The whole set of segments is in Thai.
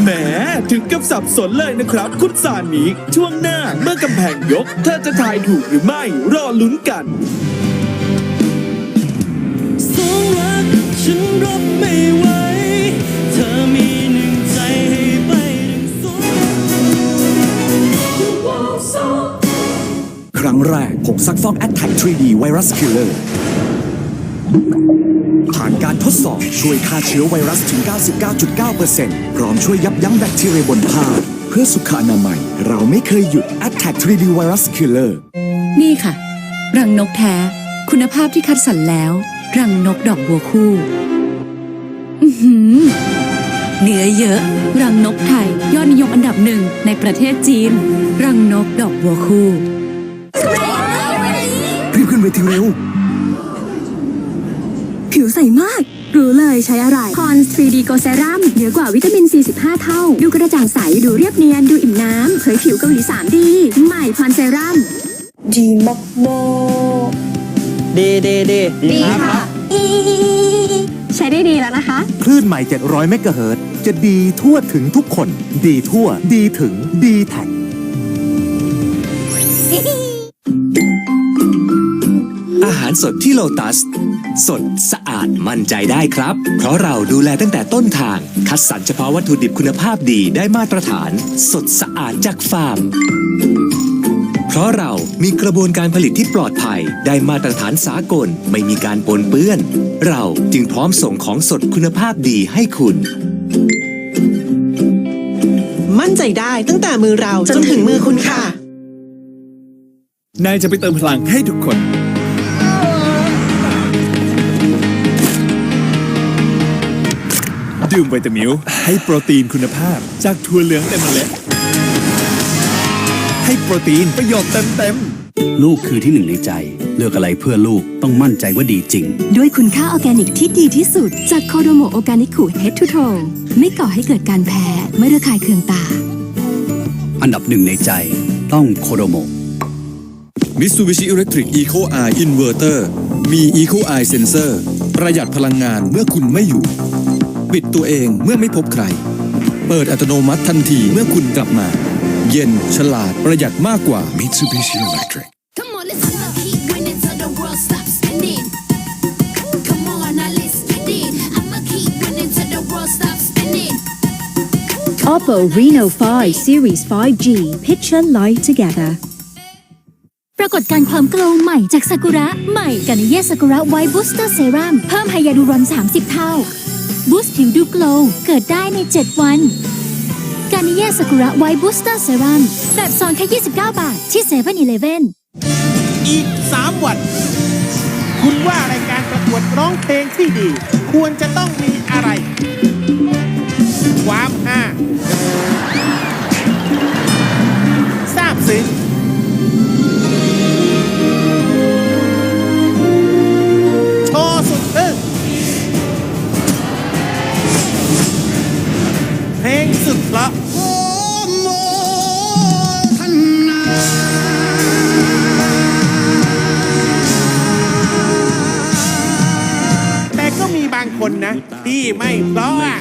แหมถึงกับสับสนเลยนะครับ คุณสานีช่วงหน้าเมื่อกำแพงยก เธอจะทายถูกหรือไม่ รอลุ้นกันสองรักฉันรับไม่ไหวเธอมีหนึ่งใจให้ไปถึงสองครั้งแรกผงซักฟอก a t t a c 3D Virus Killer ผ่านการทดสอบช่วยฆ่าเชื้อไวรัสถึง 99.9%พร้อมช่วยยับยั้งแบคทีเรียบนผ้า เพื่อสุขอนามัย เราไม่เคยหยุด a t t a c 3D Virus Killer นี่ค่ะ รังนกแท้ คุณภาพที่คัดสรรแล้ว รังนกดอกบัวคู่อือหือเนื้อเยอะ รังนกไทย ยอดนิยมอันดับหนึ่งในประเทศจีน รังนกดอกบัวคู่รีบขึ้นเวทีเร็ว ผิวใสมาก รู้เลยใช้อะไรคอน 3D Go Serum เหนือกว่าวิตามิน 45 เท่า ดูกระจ่างใส ดูเรียบเนียน ดูอิ่มน้ำเผยผิวเกาหลี 3D ใหม่พอนเซรั่มดีมากโมดีดีดีดีครับใช้ได้ดีแล้วนะคะ คลื่นใหม่ 700 เมกะเฮิรตซ์จะดีทั่วถึงทุกคน ดีทั่ว ดีถึง ดีแท็กอาหารสดที่โลตัส สดสะอาดมั่นใจได้ครับ เพราะเราดูแลตั้งแต่ต้นทาง คัดสรรเฉพาะวัตถุดิบคุณภาพดีได้มาตรฐาน สดสะอาดจากฟาร์ม เพราะเรามีกระบวนการผลิตที่ปลอดภัย ได้มาตรฐานสากลไม่มีการปนเปื้อน เราจึงพร้อมส่งของสดคุณภาพดีให้คุณมั่นใจได้ตั้งแต่มือเราจนถึงมือคุณค่ะ นายจะไปเติมพลังให้ทุกคน ดื่มไวตามิลให้โปรตีนคุณภาพจากถั่วเหลืองเต็มเมล็ดให้โปรตีนประโยชน์เต็มเต็มๆ ลูกคือที่หนึ่งในใจ เลือกอะไรเพื่อลูกต้องมั่นใจว่าดีจริง ด้วยคุณค่าออร์แกนิกที่ดีที่สุด จากโคโดโมโอ r g านิคูเฮดทูโทไม่ก่อให้เกิดการแพ้ ไม่ระคายเคืองตา อันดับหนึ่งในใจ ต้องโคโดโม Mitsubishi Electric Eco Eye Inverter มี Eco Eye Sensor ประหยัดพลังงานเมื่อคุณไม่อยู่ ปิดตัวเองเมื่อไม่พบใคร เปิดอัตโนมัติทันทีเมื่อคุณกลับมา เย็นฉลาดประหยัดมากกว่า Mitsubishi Electric Come on let's I'ma keep winning till the world stops spinning Come on now let's get it I'ma keep winning till the world stops spinning Oppo Reno 5 Series 5G Picture Light Together ปรากฏการณ์ความเกลาใหม่จากซากุระ ใหม่กันเยสซากุระไวบูสเตอร์เซรั่มเพิ่มไฮยาดูรอน 30 เท่า บูสต์ผิวดูโกลว์เกิดได้ใน 7 วัน การนิเยสกุระไวบูสเตอร์เซรั่มแบบซองแค่ 29 บาท ที่เซเว่นอีเลฟเว่นอีก 3 วัน คุณว่ารายการประกวดร้องเพลงที่ดี ควรจะต้องมีอะไร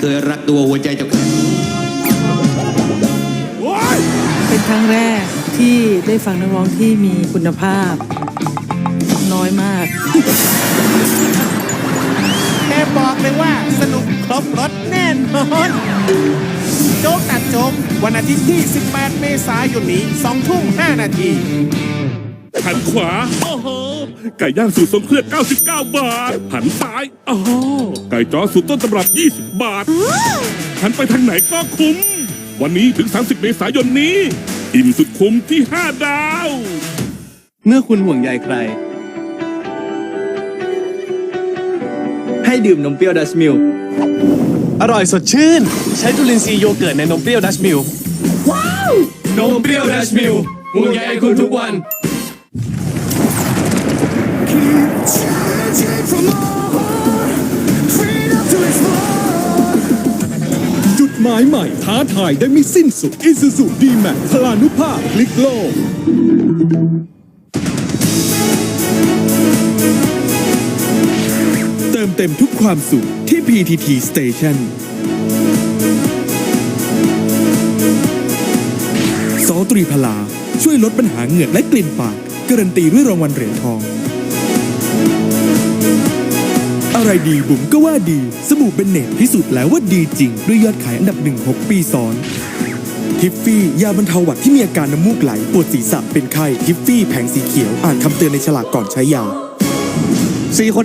เพราะอะเคยรักตัวหัวใจจะแข็งเป็นครั้งแรกที่ได้ฟังนักร้องที่มีคุณภาพ น้อยมาก แค่บอกเลยว่าสนุกครบรถแน่นอนโจ๊กตัดโจ๊กวันอาทิตย์ที่ 18 เมษายนนี้ 2 ทุ่ม 5 นาที หันขวาโอ้โหไก่ย่างสูตรทรงเครื่อง 99 บาท หันซ้ายอ๋อไก่จ้อสูตรต้นตำรับ 20 บาท หันไปทางไหนก็คุ้ม วันนี้ถึง 30 เมษายนนี้ อิ่มสุดคุ้มที่ 5 ดาว เมื่อคุณห่วงใยใคร ให้ดื่มนมเปรี้ยวดัชมิลอร่อยสดชื่น ใช้จุลินทรีย์โยเกิร์ตในนมเปรี้ยวดัชมิลว้าวนมเปรี้ยวดัชมิลห่วงใยคุณทุกวัน จุดหมายใหม่ท้าทายได้ไม่สิ้นสุด อิซูซูดีแม็กพลานุภาพพลิกโลก เติมเต็มทุกความสุขที่ PTT Station ซอตรีพลา ช่วยลดปัญหาเหงือกและกลิ่นปากการันตีด้วยรางวัลเหรียญทอง อะไรดีบุ๋มก็ว่าดี สบู่เบนเนตพิสูจน์แล้วว่าดีจริง ด้วยยอดขายอันดับหนึ่งหกปีซ้อนทิฟฟี่ ยาบรรเทาหวัดที่มีอาการน้ำมูกไหล ปวดศีรษะเป็นไข้ทิฟฟี่แผงสีเขียว อ่านคำเตือนในฉลากก่อนใช้ยาสี่คน